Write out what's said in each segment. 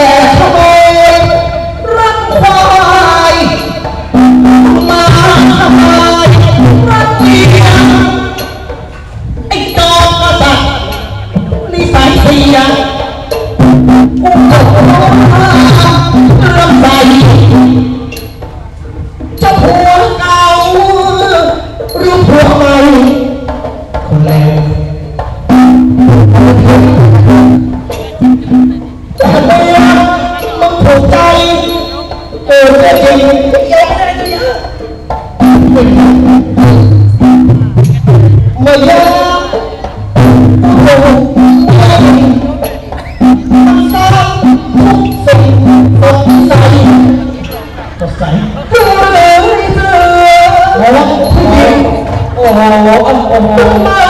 แต่ขโมยรัควายมาทำลารักเมียไอ้อมกษัตริลิสัยเสียอุ้มกับร้องไห้รำไรจะผัวเก่าหรือผัวใหม่คนแล้ โอ้โหโอ้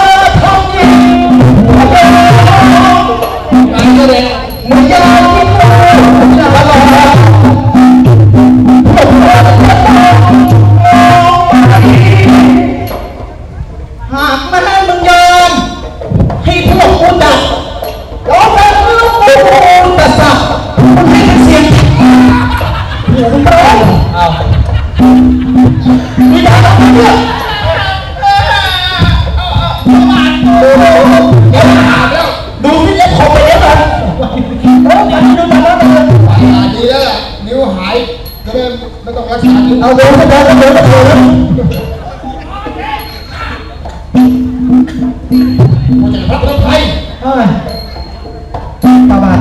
ไม่ต้องรักษานิ้วเอาโดนไปแล้วโดนไปแล้วพอจะรับรถไฟเอ้ยประมาณ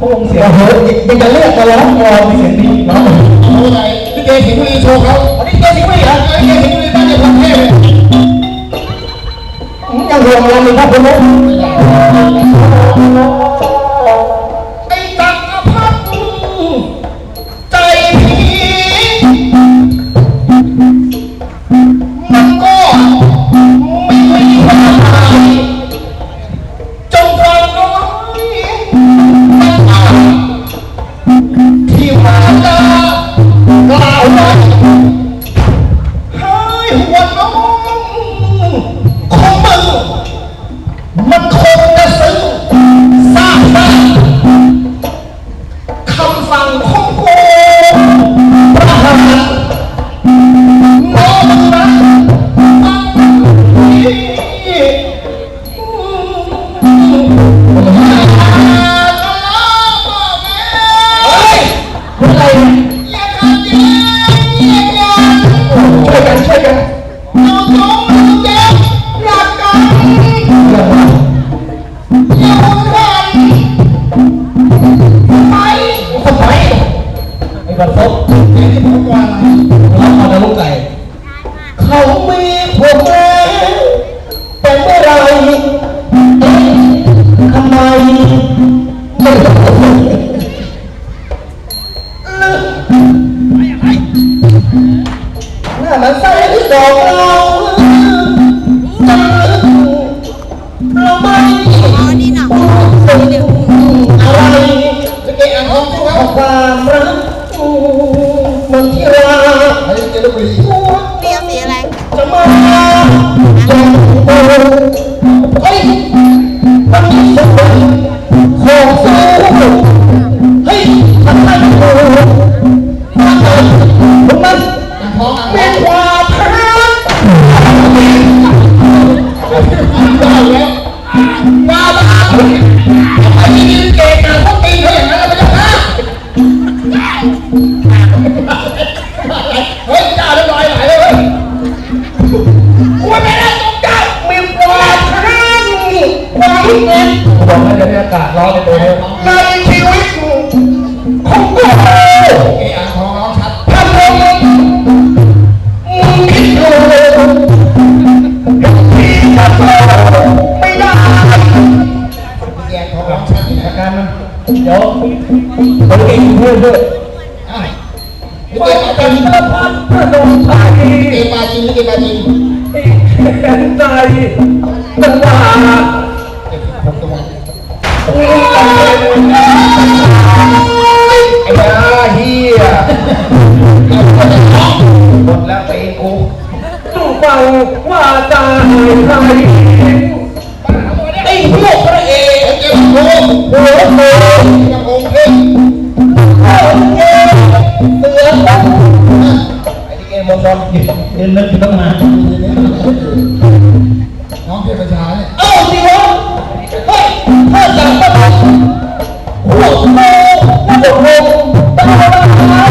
พงเสียงเฮ้ยยังจะเรียกมาร้องกลองมีเสียงดีร้องเอาไหนพี่เจสิงห์บุรีโชว์เขาอันนี้เจ๊สิงห์บุรีเหรอเจสิงห์บุรีบ้านเดียวกันเทพเลยยังรวมเรามีพระพุทธ หน้ามัน อ็นบอกให้บรรยากาศร้อนในตัวนี่ยในชีวิตของกูเกะอ่างทองน้องชัดถ้ามึงมึงคิดดูที่จะโตไม่ได้เกะอ่างทองน้องชัดนี่นะการมันเดี๋ยวผมเองเพื่อนด้วยอ้าวนี่ว่าเกะเป็นพระพันพระดงไทยเกะปาจินนี่เกะปาจินเห็นใจตั้งนาน ไอ้ยาเฮียหมดแล้วไปกูตู้ฟังว่าจาให้ใครไอ้พวกพระเอกเกะโง่โตกระโงเพ่งเข้าเองเสือต้งไอ้ที่เกมมอนบอลเดินนึกอยู่ตั้งนาน้องเทพชาเนี่ยเอ้าสิวะ เฮ้ยถ้าจับมาหัวโตหัวโตตาลายผมน